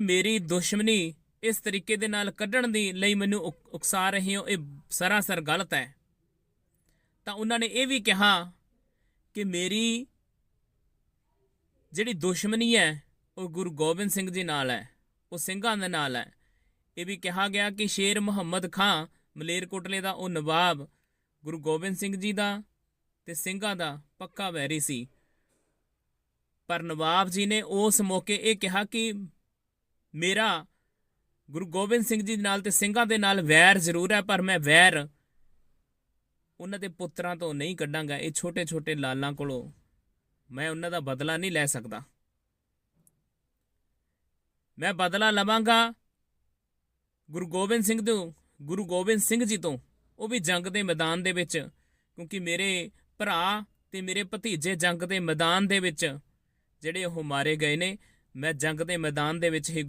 ਮੇਰੀ ਦੁਸ਼ਮਣੀ ਇਸ ਤਰੀਕੇ ਦੇ ਨਾਲ ਕੱਢਣ ਦੀ ਲਈ ਮੈਨੂੰ ਉਕ- ਉਕਸਾ ਰਹੇ ਹੋ, ਇਹ ਸਰਾਸਰ ਗਲਤ ਹੈ। ਤਾਂ ਉਹਨਾਂ ਨੇ ਇਹ ਵੀ ਕਿਹਾ ਕਿ ਮੇਰੀ ਜਿਹੜੀ ਦੁਸ਼ਮਣੀ ਹੈ, ਉਹ ਗੁਰੂ ਗੋਬਿੰਦ ਸਿੰਘ ਜੀ ਨਾਲ ਹੈ, ਉਹ ਸਿੰਘਾਂ ਦੇ ਨਾਲ ਹੈ। ਇਹ ਵੀ ਕਿਹਾ ਗਿਆ ਕਿ ਸ਼ੇਰ ਮੁਹੰਮਦ ਖਾਂ ਮਲੇਰਕੋਟਲੇ ਦਾ ਉਹ ਨਵਾਬ ਗੁਰੂ ਗੋਬਿੰਦ ਸਿੰਘ ਜੀ ਦਾ ਤੇ ਸਿੰਘਾਂ ਦਾ ਪੱਕਾ ਵੈਰੀ ਸੀ। ਪਰ ਨਵਾਬ ਜੀ ਨੇ ਉਸ ਮੌਕੇ ਇਹ ਕਿਹਾ ਕਿ ਮੇਰਾ ਗੁਰੂ ਗੋਬਿੰਦ ਸਿੰਘ ਜੀ ਨਾਲ ਤੇ ਸਿੰਘਾਂ ਦੇ ਨਾਲ ਵੈਰ ਜ਼ਰੂਰ ਹੈ, ਪਰ ਮੈਂ ਵੈਰ ਉਹਨਾਂ ਦੇ ਪੁੱਤਰਾਂ ਤੋਂ ਨਹੀਂ ਕੱਢਾਂਗਾ। ਇਹ ਛੋਟੇ ਛੋਟੇ ਲਾਲਾਂ ਕੋਲੋਂ ਮੈਂ ਉਹਨਾਂ ਦਾ ਬਦਲਾ ਨਹੀਂ ਲੈ ਸਕਦਾ। ਮੈਂ ਬਦਲਾ ਲਵਾਂਗਾ ਗੁਰੂ ਗੋਬਿੰਦ ਸਿੰਘ ਤੋਂ, ਗੁਰੂ ਗੋਬਿੰਦ ਸਿੰਘ ਜੀ ਤੋਂ, ਉਹ ਵੀ ਜੰਗ ਦੇ ਮੈਦਾਨ ਦੇ ਵਿੱਚ, ਕਿਉਂਕਿ ਮੇਰੇ ਭਰਾ ਤੇ ਮੇਰੇ ਭਤੀਜੇ ਜੰਗ ਦੇ ਮੈਦਾਨ ਦੇ ਵਿੱਚ, ਜਿਹੜੇ ਉਹ ਮਾਰੇ ਗਏ ਨੇ, ਮੈਂ ਜੰਗ ਦੇ ਮੈਦਾਨ ਦੇ ਵਿੱਚ ਹੀ ਗੁਰੂ